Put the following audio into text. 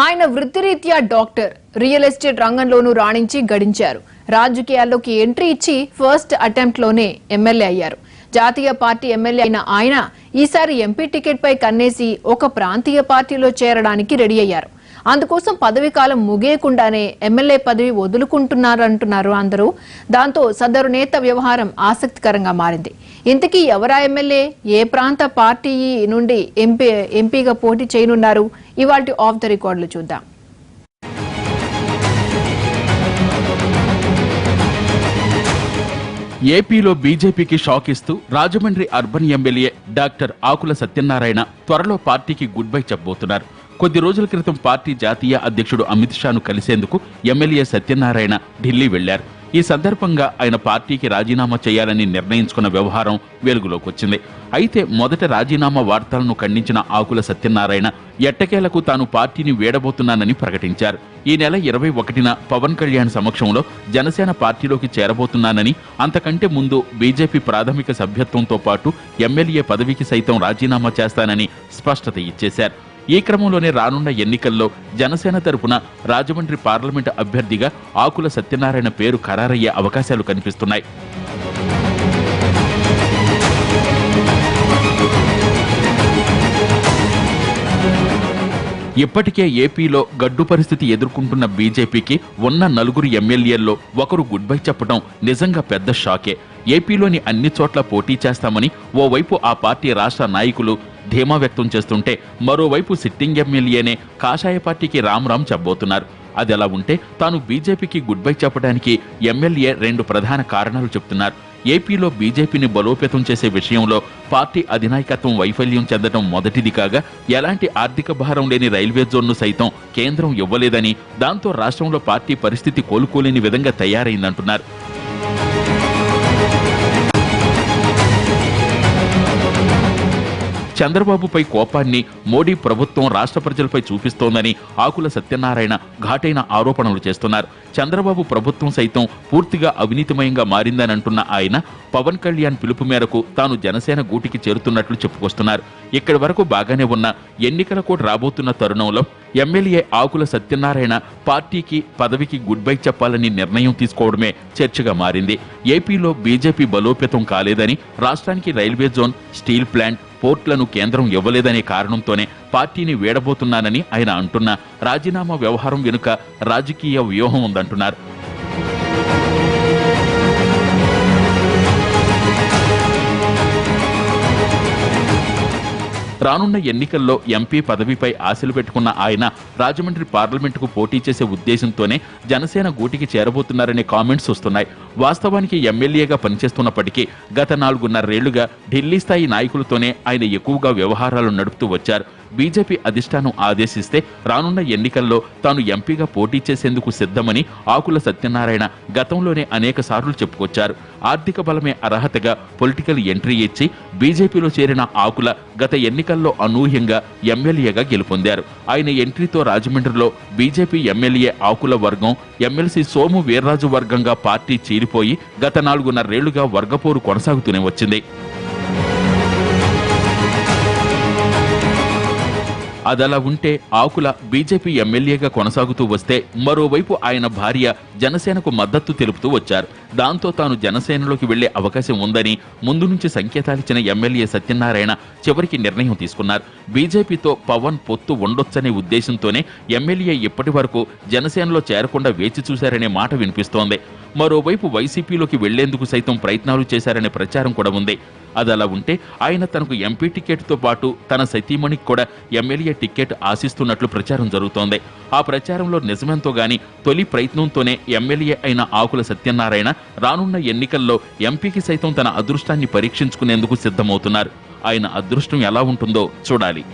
ఆయన వృత్తిరీత్యా doctor. Real estate రంగంలోనూ రాణించి గడించారు. రాజకీయాల్లోకి ఎంట్రీ ఇచ్చి ఫస్ట్ అటెంప్ట్లోనే ఎమ్మెల్యే అయ్యారు. జాతీయ పార్టీ ఎమ్మెల్యే అయిన ఆయన ఈసారి ఎంపీ టికెట్ పై కన్నేసి ఒక ప్రాంతీయ పార్టీలో చేరడానికి రెడీ అయ్యారు. అందుకోసం పదవి కాలం ముగియకుండానే ఎమ్మెల్యే పదవి వదులుకుంటున్నారంటున్నారు అందరూ. దాంతో సదరు నేత వ్యవహారం ఆసక్తికరంగా మారింది. ఇంతకీ ఎవరా ఎమ్మెల్యే? ఏ ప్రాంత పార్టీ నుండి ఎంపీ ఎంపీగా పోటీ చేయనున్నారు? ఇవాటి ఆఫ్ ద రికార్డులు చూద్దాం. ఏపీలో బీజేపీకి షాక్ ఇస్తూ Rajahmundry urban MLA doctor Akula Satyanarayana త్వరలో పార్టీకి గుడ్ బై చెప్పబోతున్నారు. కొద్ది రోజుల క్రితం పార్టీ జాతీయ అధ్యక్షుడు అమిత్ షాను కలిసేందుకు ఎమ్మెల్యే సత్యనారాయణ ఢిల్లీ వెళ్ళారు. ఈ సందర్భంగా ఆయన పార్టీకి రాజీనామా చేయాలని నిర్ణయించుకున్న వ్యవహారం వెలుగులోకి వచ్చింది. అయితే మొదట రాజీనామా వార్తలను ఖండించిన ఆకుల సత్యనారాయణ ఎట్టకేలకు తాను పార్టీని వేడబోతున్నానని ప్రకటించారు. ఈ నెల ఇరవై ఒకటిన పవన్ కళ్యాణ్ సమక్షంలో జనసేన పార్టీలోకి చేరబోతున్నానని అంతకంటే ముందు బీజేపీ ప్రాథమిక సభ్యత్వంతో పాటు ఎమ్మెల్యే పదవికి సైతం రాజీనామా చేస్తానని స్పష్టత ఇచ్చేశారు. ఈ క్రమంలోనే రానున్న ఎన్నికల్లో జనసేన తరపున రాజమండ్రి పార్లమెంట్ అభ్యర్థిగా ఆకుల సత్యనారాయణ పేరు ఖరారయ్యే అవకాశాలు కనిపిస్తున్నాయి. ఇప్పటికే ఏపీలో గడ్డు పరిస్థితి ఎదుర్కొంటున్న బీజేపీకి ఉన్న నలుగురు ఎమ్మెల్యేల్లో ఒకరు గుడ్ బై చెప్పడం నిజంగా పెద్ద షాకే. ఏపీలోని అన్ని చోట్ల పోటీ చేస్తామని ఓవైపు ఆ పార్టీ రాష్ట్ర నాయకులు ధీమా వ్యక్తం చేస్తుంటే మరోవైపు సిట్టింగ్ ఎమ్మెల్యేనే కాషాయ పార్టీకి రామ్ రామ్ చెప్పబోతున్నారు. అది ఎలా ఉంటే తాను బీజేపీకి గుడ్ బై చెప్పడానికి ఎమ్మెల్యే రెండు ప్రధాన కారణాలు చెప్తున్నారు. ఏపీలో బీజేపీని బలోపేతం చేసే విషయంలో పార్టీ అధినాయకత్వం వైఫల్యం చెందడం మొదటిది కాగా ఎలాంటి ఆర్థిక భారం లేని రైల్వే జోన్ను సైతం కేంద్రం ఇవ్వలేదని దాంతో రాష్ట్రంలో పార్టీ పరిస్థితి కోలుకోలేని విధంగా తయారైందంటున్నారు. చంద్రబాబుపై కోపాన్ని మోడీ ప్రభుత్వం రాష్ట్ర ప్రజలపై చూపిస్తోందని ఆకుల సత్యనారాయణ ఘాటైన ఆరోపణలు చేస్తున్నారు. చంద్రబాబు ప్రభుత్వం సైతం పూర్తిగా అవినీతిమయంగా మారిందని అంటున్న ఆయన పవన్ కళ్యాణ్ పిలుపు మేరకు తాను జనసేన గూటికి చేరుతున్నట్లు చెప్పుకొస్తున్నారు. ఇక్కడి వరకు బాగానే ఉన్న ఎన్నికల కూడా రాబోతున్న తరుణంలో ఎమ్మెల్యే ఆకుల సత్యనారాయణ పార్టీకి పదవికి గుడ్ బై చెప్పాలని నిర్ణయం తీసుకోవడమే చర్చగా మారింది. ఏపీలో బీజేపీ బలోపేతం కాలేదని రాష్ట్రానికి రైల్వే జోన్ స్టీల్ ప్లాంట్ పోర్ట్లను కేంద్రం ఇవ్వలేదనే కారణంతోనే పార్టీని వీడబోతున్నానని ఆయన అంటున్న. రాజీనామా వ్యవహారం వెనుక రాజకీయ వ్యూహం ఉందంటున్నారు. రానున్న ఎన్నికల్లో ఎంపీ పదవిపై ఆశలు పెట్టుకున్న ఆయన రాజమండ్రి పార్లమెంటుకు పోటీ చేసే ఉద్దేశంతోనే జనసేన గూటికి చేరబోతున్నారనే కామెంట్స్ వస్తున్నాయి. వాస్తవానికి ఎమ్మెల్యేగా పనిచేస్తున్నప్పటికీ గత నాలుగున్నరేళ్ళుగా ఢిల్లీ స్థాయి నాయకులతోనే ఆయన ఎక్కువగా వ్యవహారాలు నడుపుతూ వచ్చారు. బీజేపీ అధిష్టానం ఆదేశిస్తే రానున్న ఎన్నికల్లో తాను ఎంపీగా పోటీ చేసేందుకు సిద్ధమని ఆకుల సత్యనారాయణ గతంలోనే అనేక సార్లు చెప్పుకొచ్చారు. ఆర్థిక బలమే అర్హతగా పొలిటికల్ ఎంట్రీ ఇచ్చి బీజేపీలో చేరిన ఆకుల గత ఎన్నికల్లో అనూహ్యంగా ఎమ్మెల్యేగా గెలుపొందారు. ఆయన ఎంట్రీతో రాజమండ్రిలో బీజేపీ ఎమ్మెల్యే ఆకుల వర్గం ఎమ్మెల్సీ సోము వీర్రాజు వర్గంగా పార్టీ చీలిపోయి గత నాలుగున్నరేళ్ళుగా వర్గపోరు కొనసాగుతూనే వచ్చింది. అదలా ఉంటే ఆకుల బీజేపీ ఎమ్మెల్యేగా కొనసాగుతూ వస్తే మరోవైపు ఆయన భార్య జనసేనకు మద్దతు తెలుపుతూ వచ్చారు. దాంతో తాను జనసేనలోకి వెళ్ళే అవకాశం ఉందని ముందు నుంచి సంకేతాలిచ్చిన ఎమ్మెల్యే సత్యనారాయణ చివరికి నిర్ణయం తీసుకున్నారు. బీజేపీతో పవన్ పొత్తు ఉండొచ్చనే ఉద్దేశంతోనే ఎమ్మెల్యే ఇప్పటి వరకు జనసేనలో చేరకుండా వేచి చూశారనే మాట వినిపిస్తోంది. మరోవైపు వైసీపీలోకి వెళ్ళేందుకు సైతం ప్రయత్నాలు చేశారనే ప్రచారం కూడా ఉంది. అది అలా ఉంటే ఆయన తనకు ఎంపీ టికెట్తో పాటు తన సతీమణికి కూడా ఎమ్మెల్యే టికెట్ ఆశిస్తున్నట్లు ప్రచారం జరుగుతోంది. ఆ ప్రచారంలో నిజమెంతో గాని తొలి ప్రయత్నంతోనే ఎమ్మెల్యే అయిన ఆకుల సత్యనారాయణ రానున్న ఎన్నికల్లో ఎంపీకి సైతం తన అదృష్టాన్ని పరీక్షించుకునేందుకు సిద్ధమవుతున్నారు. ఆయన అదృష్టం ఎలా ఉంటుందో చూడాలి.